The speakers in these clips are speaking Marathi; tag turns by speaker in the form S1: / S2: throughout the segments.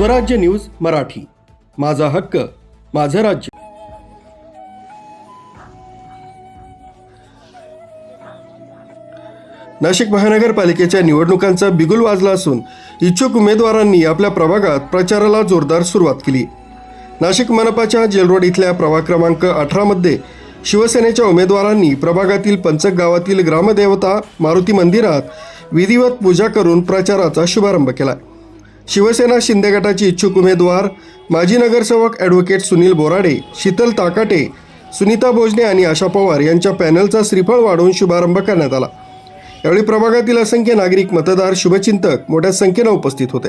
S1: स्वराज्य न्यूज मराठी. माझा हक्क माझं राज्य. नाशिक महानगरपालिकेच्या निवडणुकांचा बिगुल वाजला असून इच्छुक उमेदवारांनी आपल्या प्रभागात प्रचाराला जोरदार सुरुवात केली. नाशिक मनपाच्या जेलरोड इथल्या प्रभाग क्रमांक अठरामध्ये शिवसेनेच्या उमेदवारांनी प्रभागातील पंचक गावातील ग्रामदेवता मारुती मंदिरात विधिवत पूजा करून प्रचाराचा शुभारंभ केला. शिवसेना शिंदे गटाचे इच्छुक उमेदवार माजी नगरसेवक ॲडव्होकेट सुनील बोराडे शीतल ताकाटे सुनीता भोजने आणि आशा पवार यांच्या पॅनलचा श्रीफळ वाढवून शुभारंभ करण्यात आला. यावेळी प्रभागातील असंख्य नागरिक मतदार शुभचिंतक मोठ्या संख्येनं उपस्थित होते.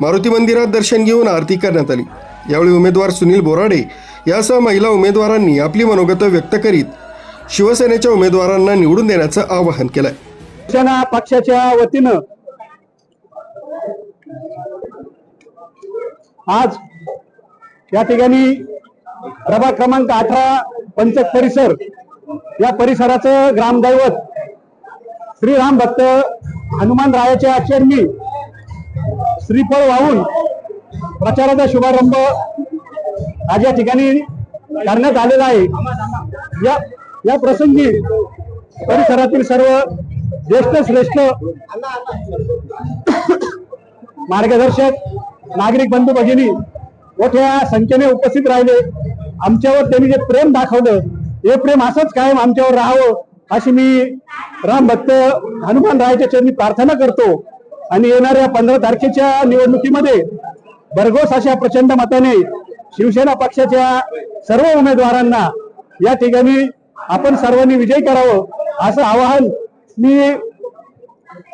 S1: मारुती मंदिरात दर्शन घेऊन आरती करण्यात आली. यावेळी उमेदवार सुनील बोराडे यासह महिला उमेदवारांनी आपली मनोगतं व्यक्त करीत शिवसेनेच्या उमेदवारांना निवडून देण्याचं आवाहन केलंय.
S2: शिवसेना पक्षाच्या वतीनं आज या ठिकाणी प्रभाग क्रमांक अठरा पंचक परिसर या परिसराचं ग्रामदैवत श्रीराम भक्त हनुमान रायाच्या आचरणी श्रीफळ वाहून प्रचाराचा शुभारंभ आज या ठिकाणी करण्यात आलेला आहे. या या प्रसंगी परिसरातील सर्व ज्येष्ठ श्रेष्ठ मार्गदर्शक नागरिक बंधू भगिनी मोठ्या संख्येने उपस्थित राहिले. आमच्यावर त्यांनी जे प्रेम दाखवलं हे प्रेम असंच कायम आमच्यावर राहावं अशी मी राम भक्त हनुमान रायाच्या चरणी प्रार्थना करतो. आणि येणाऱ्या पंधरा तारखेच्या निवडणुकीमध्ये भरघोस अशा प्रचंड मताने शिवसेना पक्षाच्या सर्व उमेदवारांना या ठिकाणी आपण सर्वांनी विजय करावं असं आवाहन मी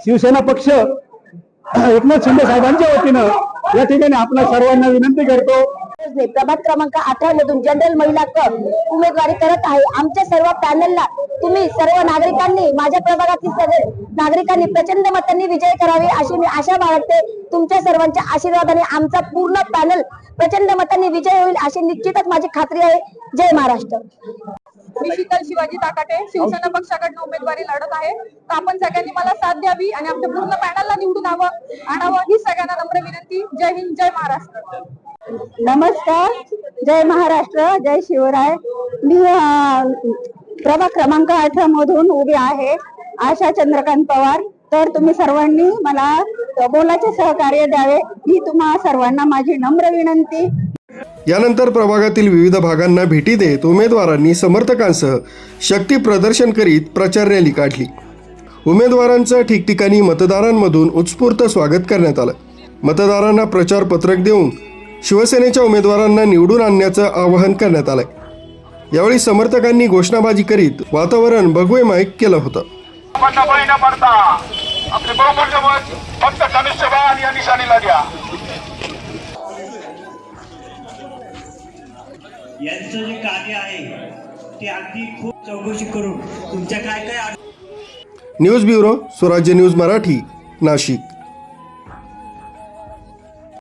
S2: शिवसेना पक्ष एकनाथ शिंदे साहेबांच्या वतीनं या ठिकाणी आपल्या सर्वांना विनंती करतो.
S3: प्रभाग क्रमांक अठरा मधून जनरल महिला कप उमेदवारी करत आहे. आमच्या सर्व पॅनलला तुम्ही सर्व नागरिकांनी माझ्या प्रभागातील सर्व नागरिकांनी प्रचंड मतांनी विजय करावे अशी मी आशा बाळगते. तुमच्या सर्वांच्या आशीर्वादाने आमचा पूर्ण पॅनल प्रचंड मतांनी विजय होईल अशी निश्चितच माझी खात्री आहे. जय महाराष्ट्र.
S4: मी शीतल शिवाजी ताकाटे शिवसेना पक्षाकडनं उमेदवारी लढत आहे. तर आपण सगळ्यांनी मला साथ द्यावी आणि आमच्या पूर्ण पॅनलला निवडून आवं आणावं ही सगळ्यांना नम्र विनंती. जय हिंद जय महाराष्ट्र.
S3: नमस्कार. जय महाराष्ट्र जय शिवराय. मी प्रभाग क्रमांक अठरा मधून उभी आहे आशा चंद्रकांत पवार. तर तुम्ही सर्वांनी मला मोलाचे सहकार्य द्यावे ही तुम्हा सर्वांना माझी नम्र विनंती.
S1: यानंतर प्रभागातील विविध भागांना भेटी देत उमेदवारांनी समर्थकांसह शक्ती प्रदर्शन करीत प्रचार रॅली काढली. उमेदवारांचं ठिकठिकाणी मतदारांमधून उत्स्फूर्त स्वागत करण्यात आलं. मतदारांना प्रचार पत्रक देऊन शिवसेनेच्या उमेदवारांना निवडून आणण्याचं आवाहन करण्यात आलंय. यावेळी समर्थकांनी घोषणाबाजी करीत वातावरण भगवेमय केलं होतं.
S5: फक्त
S6: यांचं जे कार्य आहे ते अगदी खूप चौकशी करून तुमच्या काय काय
S1: news bureau Swarajya news Marathi Nashik.